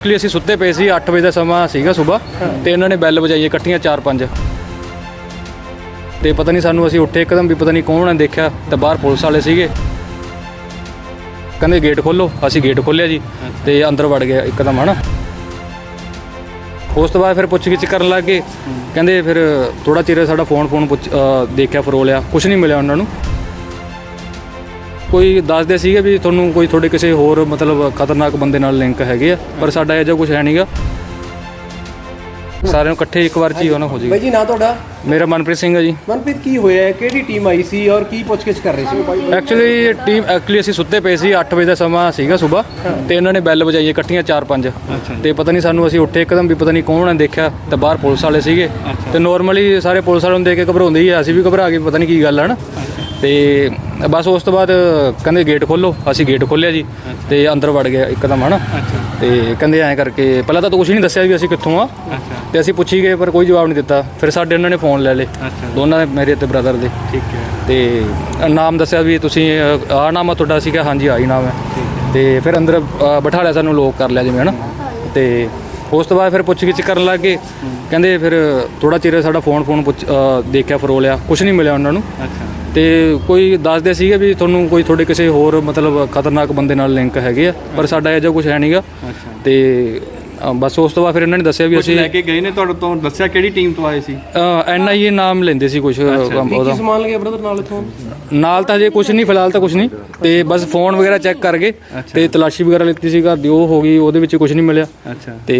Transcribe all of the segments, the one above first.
Actually ਅਸੀਂ ਸੁੱਤੇ ਪਏ ਸੀ 8 ਵਜੇ ਦਾ ਸਮਾਂ ਸੀਗਾ ਸਵੇਰ। ਤੇ ਇਹਨਾਂ ਨੇ ਬੈਲ ਵਜਾਈ ਇਕੱਠੀਆਂ 4-5 ਤੇ ਪਤਾ ਨਹੀਂ ਸਾਨੂੰ ਅਸੀਂ ਉੱਠੇ ਇੱਕਦਮ ਵੀ ਪਤਾ ਨਹੀਂ ਕੌਣ ਨੇ ਦੇਖਿਆ ਤੇ ਬਾਹਰ ਪੁਲਿਸ ਵਾਲੇ ਸੀਗੇ। ਕਹਿੰਦੇ ਗੇਟ ਖੋਲੋ ਅਸੀਂ ਗੇਟ ਖੋਲਿਆ ਜੀ ਤੇ ਅੰਦਰ ਵੜ ਗਿਆ ਇੱਕਦਮ ਹਨਾ। ਉਸ ਤੋਂ ਬਾਅਦ ਫਿਰ ਪੁੱਛ ਗਿੱਛ ਕਰਨ ਲੱਗ ਗਏ। ਕਹਿੰਦੇ ਫਿਰ ਥੋੜਾ ਚਿਰ ਸਾਡਾ ਫੋਨ ਫੋਨ ਦੇਖਿਆ ਫਰੋਲਿਆ ਕੁਝ ਨਹੀਂ ਮਿਲਿਆ ਉਹਨਾਂ ਨੂੰ। ਕੋਈ ਦੱਸਦੇ ਸੀਗੇ ਵੀ ਤੁਹਾਨੂੰ ਕੋਈ ਤੁਹਾਡੇ ਕਿਸੇ ਹੋਰ ਮਤਲਬ ਖਤਰਨਾਕ ਬੰਦੇ ਨਾਲ ਲਿੰਕ ਹੈਗੇ ਆ ਪਰ ਸਾਡਾ ਇਹੋ ਜਿਹਾ ਕੁਝ ਹੈ ਨਹੀਂਗਾ ਸਾਰਿਆਂ ਨੂੰ ਇਕੱਠੇ ਇੱਕ ਵਾਰ ਚ ਹੀ ਉਹਨਾਂ ਹੋ ਜੀ ਬਾਈ ਜੀ ਨਾਂ ਤੁਹਾਡਾ? ਮੇਰਾ ਮਨਪ੍ਰੀਤ ਸਿੰਘ ਹੈ ਜੀ। ਮਨਪ੍ਰੀਤ ਕੀ ਹੋਇਆ? ਹੈ ਕਿਹੜੀ ਟੀਮ ਆਈ ਸੀ ਔਰ ਕੀ ਪੁੱਛਗਿੱਛ ਕਰ ਰਹੇ ਸੀ? ਐਕਚੁਅਲੀ ਟੀਮ ਐਕਚੁਅਲੀ ਅਸੀਂ ਸੁੱਤੇ ਪਏ ਸੀ 8 ਵਜੇ ਦਾ ਸਮਾਂ ਸੀਗਾ ਸਵੇਰ। ਤੇ ਇਹਨਾਂ ਨੇ ਬੈਲ ਵਜਾਈ ਇਕੱਠੀਆਂ 4-5 ਤੇ ਪਤਾ ਨਹੀਂ ਸਾਨੂੰ ਅਸੀਂ ਉੱਠੇ ਇੱਕਦਮ ਵੀ ਪਤਾ ਨਹੀਂ ਕੌਣ ਨੇ ਦੇਖਿਆ ਤੇ ਬਾਹਰ ਪੁਲਿਸ ਵਾਲੇ ਸੀਗੇ। ਤੇ ਨਾਰਮਲੀ ਸਾਰੇ ਪੁਲਿਸ ਵਾਲਿਆਂ ਨੂੰ ਦੇਖ ਕੇ ਘਬਰਾਉਂਦੇ ਹੀ ਆ ਅਸੀਂ ਵੀ ਘਬਰਾ ਗਏ ਪਤਾ ਨਹੀਂ ਕੀ ਗੱਲ ਹੈ ਨਾ ਤੇ ਬਸ ਉਸ ਤੋਂ ਬਾਅਦ ਕਹਿੰਦੇ ਗੇਟ ਖੋਲੋ ਅਸੀਂ ਗੇਟ ਖੋਲਿਆ ਜੀ ਤੇ ਅੰਦਰ ਵੜ ਗਿਆ ਇੱਕਦਮ ਹਨਾ? ਤੇ ਕਹਿੰਦੇ ਐਂ ਕਰਕੇ ਪਹਿਲਾਂ ਤਾਂ ਕੁਝ ਨਹੀਂ ਦੱਸਿਆ ਵੀ ਅਸੀਂ ਕਿੱਥੋਂ ਆ। ਤੇ ਅਸੀਂ ਪੁੱਛੀ ਗਏ ਪਰ ਕੋਈ ਜਵਾਬ ਨਹੀਂ ਦਿੱਤਾ। ਫਿਰ ਸਾਡੇ ਉਹਨਾਂ ਨੇ ਫੋਨ ਲੈ ਲਏ। ਦੋਨਾਂ ਦੇ ਮੇਰੇ ਤੇ ਬ੍ਰਦਰ ਦੇ। ਠੀਕ ਹੈ। ਤੇ ਨਾਮ ਦੱਸਿਆ ਵੀ ਤੁਸੀਂ ਆਹ ਨਾਮ ਆ ਤੁਹਾਡਾ ਸੀ ਕਿ ਹਾਂਜੀ ਆਹੀ ਨਾਮ ਹੈ। ਤੇ ਫਿਰ ਅੰਦਰ ਬਿਠਾ ਲਿਆ ਸਾਨੂੰ ਲੋਕ ਕਰ ਲਿਆ ਜਿਵੇਂ ਹਨਾ? ਤੇ ਉਸ ਤੋਂ ਬਾਅਦ ਫਿਰ ਪੁੱਛ ਗਿੱਛ ਕਰਨ ਲੱਗ ਗਏ। ਕਹਿੰਦੇ ਫਿਰ ਥੋੜਾ ਚਿਰ ਸਾਡਾ ਫੋਨ ਫੋਨ ਦੇਖਿਆ ਫਰੋਲਿਆ। ਕੁਝ ਨਹੀਂ ਮਿਲਿਆ ਉਹਨਾਂ ਨੂੰ। ਅੱਛਾ। ਤੇ ਕੋਈ ਦੱਸਦੇ ਸੀਗੇ ਵੀ ਤੁਹਾਨੂੰ ਕੋਈ ਤੁਹਾਡੇ ਕਿਸੇ ਹੋਰ ਮਤਲਬ ਖਤਰਨਾਕ ਬੰਦੇ ਨਾਲ ਲਿੰਕ ਹੈਗੇ ਆ ਪਰ ਸਾਡਾ ਇਹੋ ਜਿਹਾ ਕੁਝ ਹੈ ਨਹੀਂਗਾ ਤੇ ਅ, ਬਸ ਉਸ ਤੋਂ ਬਾਅਦ ਫਿਰ ਇਹਨਾਂ ਨੇ ਦੱਸਿਆ ਵੀ ਕੁਝ ਅਸੀਂ ਲੈ ਕੇ ਗਏ ਨੇ ਤੁਹਾਡੇ ਤੋਂ ਦੱਸਿਆ ਕਿਹੜੀ ਟੀਮ ਤੋਂ ਆਏ ਸੀ? ਐਨ ਆਈ ਏ ਨਾਮ ਲੈਂਦੇ ਸੀ ਕੁਝ ਉਹਦਾ। ਕੀ ਸਮਾਨ ਲੱਗਿਆ ਬ੍ਰਦਰ ਨਾਲ ਇਥੋਂ? ਨਾਲ ਤਾਂ ਜੇ ਕੁਝ ਨਹੀਂ ਫਿਲਹਾਲ ਤਾਂ ਕੁਝ ਨਹੀਂ। ਤੇ ਬਸ ਫੋਨ ਵਗੈਰਾ ਚੈੱਕ ਕਰ ਗਏ ਤੇ ਤਲਾਸ਼ੀ ਵਗੈਰਾ ਲਿੱਤੀ ਸੀ ਘਰ ਦੀ ਉਹ ਹੋ ਗਈ ਉਹਦੇ ਵਿੱਚ ਕੁਝ ਨਹੀਂ ਮਿਲਿਆ। ਅੱਛਾ। ਤੇ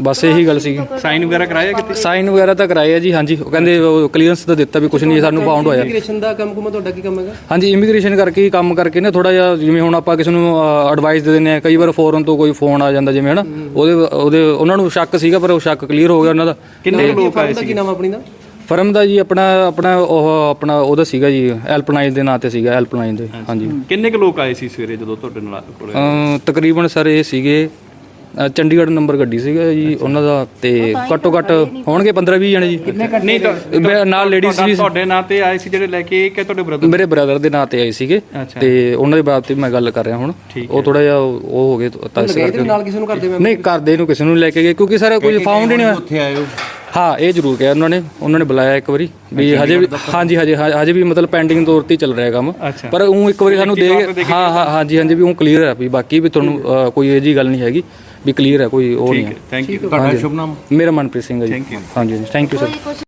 ਬਸ ਇਹੀ ਗੱਲ ਸੀਗੀ। ਸਾਈਨ ਵਗੈਰਾ ਕਰਾਇਆ ਕਿਤੇ? ਸਾਈਨ ਵਗੈਰਾ ਤਾਂ ਕਰਾਏ ਆ ਜੀ ਹਾਂਜੀ। ਉਹ ਕਹਿੰਦੇ ਕਲੀਅਰੈਂਸ ਤਾਂ ਦਿੱਤਾ ਵੀ ਕੁਝ ਨਹੀਂ ਸਾਨੂੰ ਫਾਊਂਡ ਹੋਇਆ। ਇਮੀਗ੍ਰੇਸ਼ਨ ਦਾ ਕੰਮ ਕੁਮਾ ਤੁਹਾਡਾ ਕੀ ਕੰਮ ਹੈਗਾ? ਹਾਂਜੀ ਇਮੀਗ੍ਰੇਸ਼ਨ ਕਰਕੇ ਹੀ ਕੰਮ ਕਰਕੇ ਨਾ ਥੋੜਾ ਜਿਹਾ ਜਿਵੇਂ ਹੁਣ ਆਪਾਂ ਕਿਸੇ ਨੂੰ ਐਡਵਾਈਸ ਦੇ ਦਿੰਦੇ ਆ ਕਈ ਵਾਰ ਫੋਰਨ ਤੋਂ ਕੋਈ ਫੋਨ ਆ ਜਾਂਦਾ ਜਿਵੇਂ ਹਨਾ ਉਹਦੇ ਉਹਦੇ ਉਹਨਾਂ ਨੂੰ ਸ਼ੱਕ ਸੀਗਾ ਪਰ ਉਹ ਸ਼ੱਕ ਕਲੀਅਰ ਹੋ ਗਿਆ ਉਹਨਾਂ ਦਾ। ਕਿੰਨੇ ਲੋਕ ਆਏ ਦਾ ਕੀ ਨਾਮ ਆਪਣੀ ਦਾ? ਫਰਮ ਦਾ ਜੀ ਆਪਣਾ ਆਪਣਾ ਉਹ ਆਪਣਾ ਉਹਦਾ ਸੀਗਾ ਜੀ ਹੈਲਪਲਾਈਨ ਦੇ ਨਾਂ ਤੇ ਸੀਗਾ ਹੈਲਪਲਾਈਨ ਦੇ ਹਾਂਜੀ। ਕਿੰਨੇ ਕੁ ਲੋਕ ਆਏ ਸੀ ਸਵੇਰੇ ਜਦੋਂ ਤੁਹਾਡੇ ਨਾਲ ਕੋਲੇ? ਤਕਰੀਬਨ ਸਰ ਇਹ ਸੀਗੇ ਅ, ਚੰਡੀਗੜ੍ਹ ਨੰਬਰ ਗੱਡੀ ਸੀਗਾ ਜੀ ਉਹਨਾਂ ਦਾ ਤੇ ਘੱਟੋ ਘੱਟ ਹੋਣਗੇ 15 20 ਜਣੇ ਜੀ। ਨਹੀਂ ਤਾਂ ਮੇਰੇ ਨਾਲ ਲੇਡੀਜ਼ ਵੀ ਤੁਹਾਡੇ ਨਾਂ ਤੇ ਆਏ ਸੀ ਜਿਹੜੇ ਲੈ ਕੇ ਕਿ ਤੁਹਾਡੇ ਬ੍ਰਦਰ ਮੇਰੇ ਬ੍ਰਦਰ ਦੇ ਨਾਂ ਤੇ ਆਏ ਸੀਗੇ। ਅੱਛਾ। ਤੇ ਉਹਨਾਂ ਦੇ ਬਾਬਤ ਤੇ ਮੈਂ ਗੱਲ ਕਰ ਰਿਹਾ ਹੁਣ। ਉਹ ਥੋੜਾ ਜਿਹਾ ਉਹ ਹੋ ਗਏ ਤਾਂ ਇਸ ਕਰਕੇ। ਨਾਲ ਕਿਸੇ ਨੂੰ ਕਰਦੇ ਮੈਂ ਨਹੀਂ ਕਰਦੇ ਨੂੰ ਕਿਸੇ ਨੂੰ ਲੈ ਕੇ ਗਏ ਕਿਉਂਕਿ ਸਰ ਕੋਈ ਫਾਊਂਡ ਹੀ ਨਹੀਂ ਹੋਇਆ। ਉੱਥੇ ਆਏ ਹਾਂ। ਇਹ ਜ਼ਰੂਰ ਕਿਹਾ ਉਹਨਾਂ ਨੇ। ਉਹਨਾਂ ਨੇ ਬੁਲਾਇਆ ਇੱਕ ਵਾਰੀ ਵੀ ਹਜੇ ਵੀ ਹਾਂਜੀ ਹਜੇ ਹਜੇ ਵੀ ਮਤਲਬ ਪੈਂਡਿੰਗ ਤੌਰ ਤੇ ਹੀ ਚੱਲ ਰਿਹਾ ਕੰਮ। ਅੱਛਾ। ਪਰ ਉਹ ਇੱਕ ਵਾਰੀ ਸਾਨੂੰ ਦੇ ਹਾਂ ਹਾਂ ਹਾਂਜੀ ਹਾਂਜੀ ਵੀ ਉਹ ਕਲੀਅਰ ਹੈ ਵੀ ਬਾਕੀ ਵੀ ਤੁਹਾਨੂੰ ਅ, ਕੋਈ ਇਹ ਜੀ ਗੱਲ ਨਹੀਂ ਹੈਗੀ। ਵੀ ਕਲੀਅਰ ਹੈ ਕੋਈ ਉਹ ਨਹੀਂ ਹੈ ਥੈਂਕ ਯੂ ਤੁਹਾਡਾ ਸ਼ੁਭ ਨਾਮ? ਮੇਰਾ ਮਨਪ੍ਰੀਤ ਸਿੰਘ ਹੈ ਜੀ। Thank you. ਹਾਂਜੀ ਹਾਂਜੀ ਥੈਂਕ ਯੂ ਸਰ